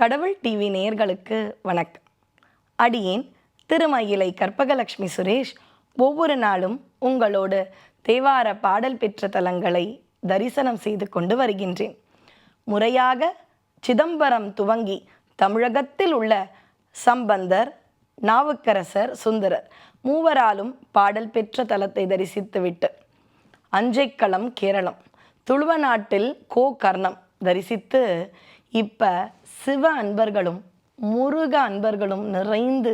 கடவுள் டிவி நேயர்களுக்கு வணக்கம். அடியேன் திருமயிலை கற்பகலட்சுமி சுரேஷ் ஒவ்வொரு நாளும் உங்களோடு தேவார பாடல் பெற்ற தலங்களை தரிசனம் செய்து கொண்டு வருகின்றேன். முறையாக சிதம்பரம் துவங்கி தமிழகத்தில் உள்ள சம்பந்தர் நாவுக்கரசர் சுந்தரர் மூவராலும் பாடல் பெற்ற தலத்தை தரிசித்துவிட்டு அஞ்சைக்களம் கேரளம் துளுவ நாட்டில் கோ கர்ணம் தரிசித்து இப்போ சிவ அன்பர்களும் முருக அன்பர்களும் நிறைந்து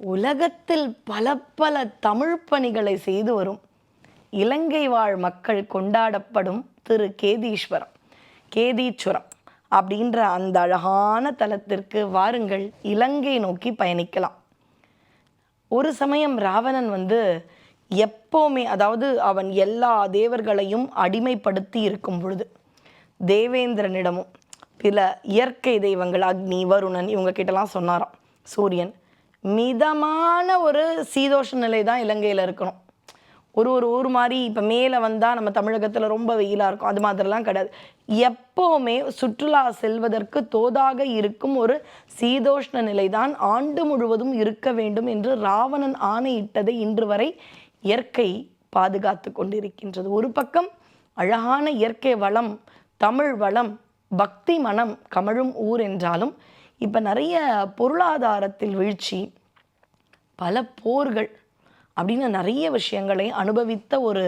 உலகத்தில் பல பல தமிழ் பணிகளை செய்து வரும் இலங்கை வாழ் மக்கள் கொண்டாடப்படும் திரு கேதீஸ்வரம் கேதீச்சுரம் அப்படின்ற அந்த அழகான தலத்திற்கு வாருங்கள். இலங்கை நோக்கி பயணிக்கலாம். ஒரு சமயம் ராவணன் வந்து எப்போவுமே அதாவது அவன் எல்லா தேவர்களையும் அடிமைப்படுத்தி இருக்கும் பொழுது தேவேந்திரனிடமும் பிற இயற்கை தெய்வங்கள் அக்னி வருணன் இவங்க கிட்டலாம் சொன்னாராம். சூரியன் மிதமான ஒரு சீதோஷ நிலை தான் இலங்கையில் இருக்கணும். ஒரு ஒரு ஊர் மாதிரி இப்போ மேலே வந்தால் நம்ம தமிழகத்தில் ரொம்ப வெயிலாக இருக்கும். அது மாதிரிலாம் கிடையாது. எப்போவுமே சுற்றுலா செல்வதற்கு தோதாக இருக்கும் ஒரு சீதோஷ்ண நிலை தான் ஆண்டு முழுவதும் இருக்க வேண்டும் என்று ராவணன் ஆணையிட்டதை இன்று வரை இயற்கை பாதுகாத்து கொண்டிருக்கின்றது. ஒரு பக்கம் அழகான இயற்கை வளம் தமிழ் வளம் பக்தி மனம் கமழும் ஊர் என்றாலும் இப்போ நிறைய பொருளாதாரத்தில் வீழ்ச்சி பல போர்கள் அப்படின்னு நிறைய விஷயங்களை அனுபவித்த ஒரு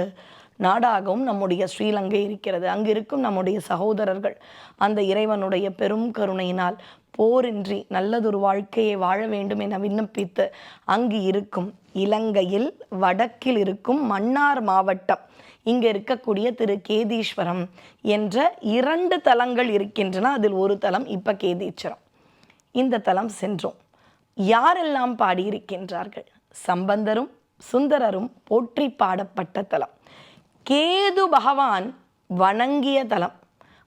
நாடாகவும் நம்முடைய ஸ்ரீலங்கை இருக்கிறது. அங்கு இருக்கும் நம்முடைய சகோதரர்கள் அந்த இறைவனுடைய பெரும் கருணையினால் போரின்றி நல்லதொரு வாழ்க்கையை வாழ வேண்டும் என விண்ணப்பித்து அங்கு இருக்கும் இலங்கையில் வடக்கில் இருக்கும் மன்னார் மாவட்டம் இங்கே இருக்கக்கூடிய திரு கேதீஸ்வரம் என்ற இரண்டு தலங்கள் இருக்கின்றன. அதில் ஒரு தலம் இப்போ கேதீஸ்வரம். இந்த தலம் சென்றோம். யாரெல்லாம் பாடியிருக்கின்றார்கள்? சம்பந்தரும் சுந்தரரும் போற்றி பாடப்பட்ட தலம். கேது பகவான் வணங்கிய தலம்.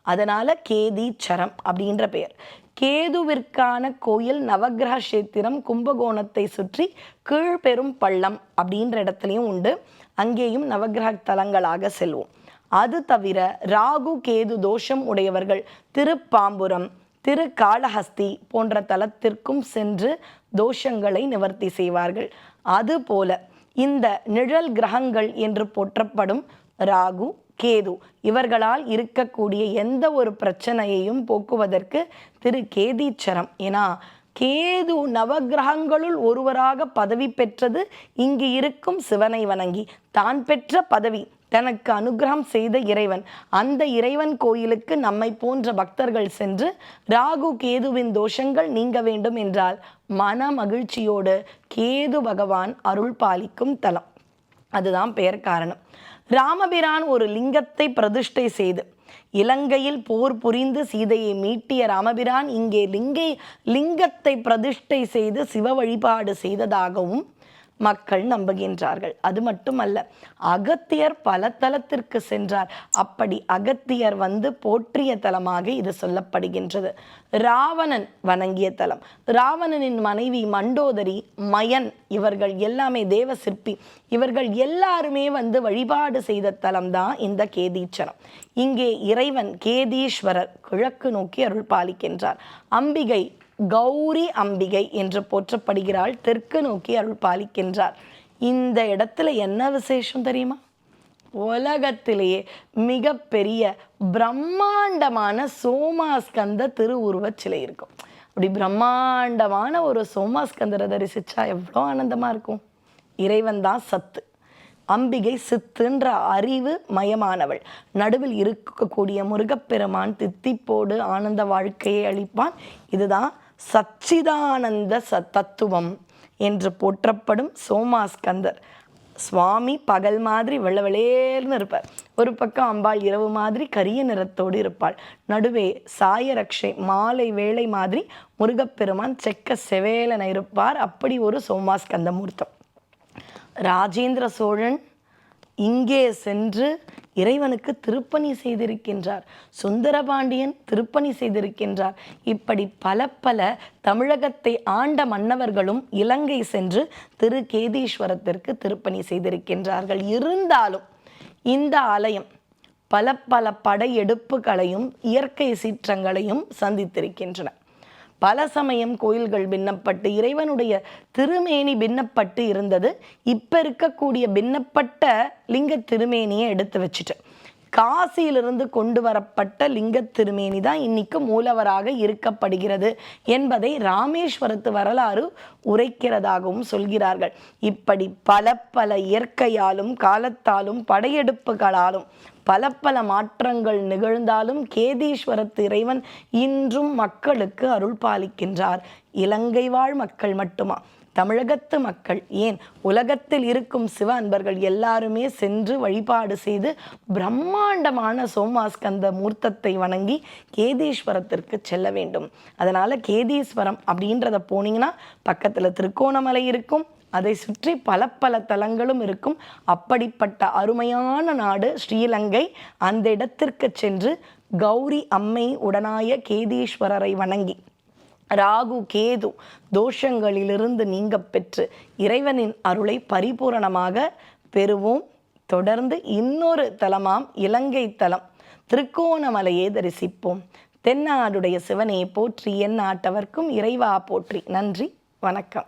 அதனால கேதீச்சரம் அப்படின்ற பெயர். கேதுவிற்கான கோயில் நவக்கிரக கஷேத்திரம் கும்பகோணத்தை சுற்றி கீழ்பெரும் பள்ளம் அப்படின்ற இடத்துலையும் உண்டு. அங்கேயும் நவக்கிரக தலங்களாக செல்வோம். அது தவிர ராகு கேது தோஷம் உடையவர்கள் திருப்பாம்புரம் திரு காளஹஸ்தி போன்ற தலத்திற்கும் சென்று தோஷங்களை நிவர்த்தி செய்வார்கள். அதுபோல இந்த நிழல் கிரகங்கள் என்று போற்றப்படும் ராகு கேது. இவர்களால் இருக்கக்கூடிய எந்த ஒரு பிரச்சனையையும் போக்குவதற்கு திரு கேதீச்சரம். ஏன்னா கேது நவகிரகங்களுள் ஒருவராக பதவி பெற்றது இங்கு இருக்கும் சிவனை வணங்கி. தான் பெற்ற பதவி தனக்கு அனுகிரகம் செய்த இறைவன். அந்த இறைவன் கோயிலுக்கு நம்மை போன்ற பக்தர்கள் சென்று ராகு கேதுவின் தோஷங்கள் நீங்க வேண்டும் என்றால் மன மகிழ்ச்சியோடு கேது பகவான் அருள் பாலிக்கும் தலம். அதுதான் பெயர் காரணம். ராமபிரான் ஒரு லிங்கத்தை பிரதிஷ்டை செய்து இலங்கையில் போர் புரிந்து சீதையை மீட்டிய ராமபிரான் இங்கே லிங்கை லிங்கத்தை பிரதிஷ்டை செய்து சிவ வழிபாடு செய்ததாகவும் மக்கள் நம்புகின்றார்கள். அது மட்டுமல்ல அகத்தியர் பல தலத்திற்கு சென்றார். அப்படி அகத்தியர் வந்து போற்றிய தலமாக இது சொல்லப்படுகின்றது. ராவணன் வணங்கிய தலம். ராவணனின் மனைவி மண்டோதரி மயன் இவர்கள் எல்லாமே தேவ சிற்பி இவர்கள் எல்லாருமே வந்து வழிபாடு செய்த தலம் தான் இந்த கேதீச்சரம் இங்கே இறைவன் கேதீஸ்வரர் கிழக்கு நோக்கி அருள் பாலிக்கின்றார். அம்பிகை கௌரி அம்பிகை என்று போற்றப்படுகிறாள். தெற்கு நோக்கி அருள் பாலிக்கின்றார். இந்த இடத்துல என்ன விசேஷம் தெரியுமா? உலகத்திலேயே மிகப்பெரிய பிரம்மாண்டமான சோமாஸ்கந்த திருவுருவச் சிலை இருக்கும். அப்படி பிரம்மாண்டமான ஒரு சோமாஸ்கந்தரை தரிசிச்சா எவ்வளோ ஆனந்தமாக இருக்கும். இறைவன் தான் சத்து. அம்பிகை சித்துன்ற அறிவு மயமானவள். நடுவில் இருக்கக்கூடிய முருகப்பெருமான் தித்திப்போடு ஆனந்த வாழ்க்கையை அளிப்பான். இதுதான் சச்சிதானந்த ச தத்துவம் என்று போற்றப்படும் சோமாஸ்கந்தர். சுவாமி பகல் மாதிரி வெள்ளை இருப்பார். ஒரு பக்கம் அம்பாள் இரவு மாதிரி கரிய நிறத்தோடு இருப்பாள். நடுவே சாயரக்ஷை மாலை வேலை மாதிரி முருகப்பெருமான் செக்க செவேலன இருப்பார். அப்படி ஒரு சோமாஸ்கந்த மூர்த்தம். ராஜேந்திர சோழன் இங்கே சென்று இறைவனுக்கு திருப்பணி செய்திருக்கின்றார். சுந்தரபாண்டியன் திருப்பணி செய்திருக்கின்றார். இப்படி பல பல தமிழகத்தை ஆண்ட மன்னவர்களும் இலங்கை சென்று திரு கேதீஸ்வரத்திற்கு திருப்பணி செய்திருக்கின்றார்கள். இருந்தாலும் இந்த ஆலயம் பல பல படையெடுப்புகளையும் இயற்கை சீற்றங்களையும் சந்தித்திருக்கின்றன. பல சமயம் கோயில்கள் பின்னப்பட்டு இறைவனுடைய திருமேனி பின்னப்பட்டு இருந்தது. இப்போ இருக்கக்கூடிய பின்னப்பட்ட லிங்க திருமேனியை எடுத்து வச்சுட்டு காசியிலிருந்து கொண்டு வரப்பட்ட லிங்க திருமேனி தான் இன்னைக்கு மூலவராக இருக்கப்படுகிறது என்பதை ராமேஸ்வரத்து வரலாறு உரைக்கிறதாகவும் சொல்கிறார்கள். இப்படி பல பல இயற்கையாலும் காலத்தாலும் படையெடுப்புகளாலும் பல பல மாற்றங்கள் நிகழ்ந்தாலும் கேதீஸ்வரத்து இறைவன் இன்றும் மக்களுக்கு அருள் பாலிக்கின்றார். இலங்கை வாழ் மக்கள் மட்டுமா? தமிழகத்து மக்கள் ஏன்? உலகத்தில் இருக்கும் சிவ அன்பர்கள் எல்லாருமே சென்று வழிபாடு செய்து பிரம்மாண்டமான சோமாஸ்கந்த மூர்த்தத்தை வணங்கி கேதீஸ்வரத்திற்கு செல்ல வேண்டும். அதனால கேதீஸ்வரம் அப்படின்றத போனீங்கன்னா பக்கத்தில் திருக்கோணமலை இருக்கும். அதை சுற்றி பல பல தலங்களும் இருக்கும். அப்படிப்பட்ட அருமையான நாடு ஸ்ரீலங்கை. அந்த இடத்திற்கு சென்று கௌரி அம்மை உடனாய கேதீஸ்வரரை வணங்கி ராகு கேது தோஷங்களிலிருந்து நீங்க பெற்று இறைவனின் அருளை பரிபூரணமாக பெறுவோம். தொடர்ந்து இன்னொரு தலமாம் இலங்கை தலம். திருக்கோணமலையை தரிசிப்போம். தென்னாடுடைய சிவனையை போற்றி என் நாட்டவர்க்கும் இறைவா போற்றி. நன்றி வணக்கம்.